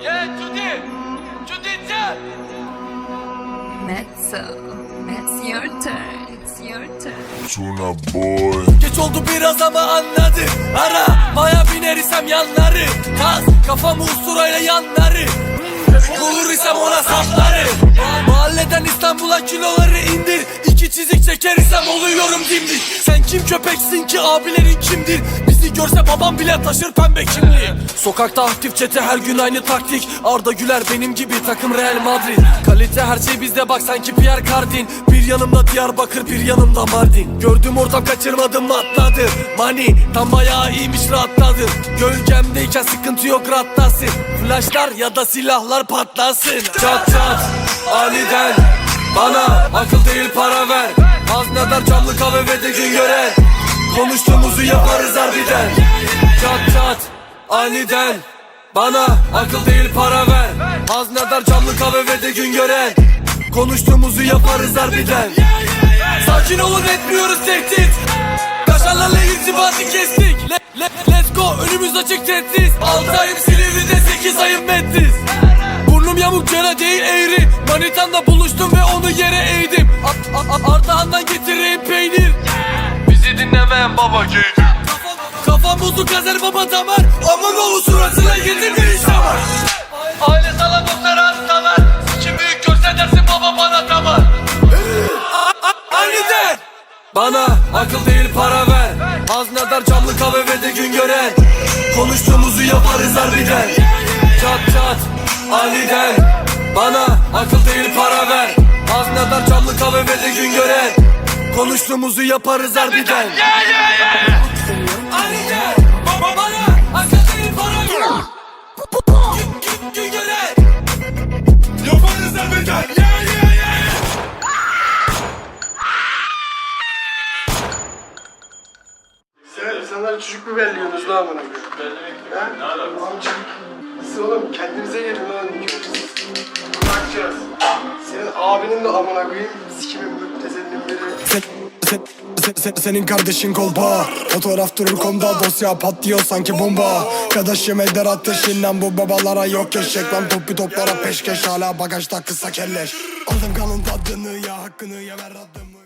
Yeah, Judy! Judy Chan! Mezzo, it's your turn, it's your turn. Tuna boy. Geç oldu biraz ama anladı Ara maya biner isem yanları Kaz kafamı usturayla yanları Bulur isem ona sapları Mahalleden İstanbul'a kiloları çizik çeker isem oluyorum dimdik. Sen kim köpeksin ki abilerin kimdir? Bizi görse babam bile taşır pembe kimliği. Sokakta aktif çete her gün aynı taktik. Arda Güler benim gibi takım Real Madrid. Kalite her şey bizde bak sanki Pierre Cardin. Bir yanımda Diyarbakır bir yanımda Mardin. Gördüm ortam kaçırmadım atladım Money tam bayağı iyiymiş rahatladım. Gölgemdeyken sıkıntı yok rahatlasın. Flashlar ya da silahlar patlasın. Çat çat aniden Bana akıl değil para ver. Haznedar camlı kahve ve de gün gören Konuştuğumuzu yaparız harbiden. Çat çat aniden. Bana akıl değil para ver. Haznedar camlı kahve ve de gün gören Konuştuğumuzu yaparız harbiden. Sakin olun etmiyoruz tehdit Kaşarlarla irtibatı kestik. Le, le, Let's go önümüz açık tehdit 6 ayım Silivri'de 8 ayım Metris Yamuk yere değil eğri. Manitanla buluştum ve onu yere eğdim. Ardahan'dan getireyim peynir. Bizi dinlemeyen baba geydir Kafam, bozuk gazel baba damar. Aman oğlu suratına yedirdi işte var. Aile sala doktor hasta var Kim büyük görse dersin baba bana tamar Aniden Bana akıl değil para ver. Haznedar camlı kahve ve de gün gören Konuştuğumuzu yaparız harbiden aniden Bana akıl değil para ver. Haznedar camlı kahve ve de gün gören. Konuştuğumuzu yaparız harbiden Aniden Baba insanlar çocuk mu belliyorsunuz lan amına koyayım? Ha? Amcık. Siz oğlum kendinize gelin lan. Bakacağız. Senin abinin de amına koyayım. Sikimin müptezelinin biri. Sen, sen, sen, sen- senin kardeşin kolpa Fotoğraf durur komda dosya patlıyor sanki bomba Arkadaşım eder ateşinden bu babalara yok eşek Lan topu toplara peşkeş hala bagajda kısa kelleş Aldım kanın tadını ya hakkını ya ver adımı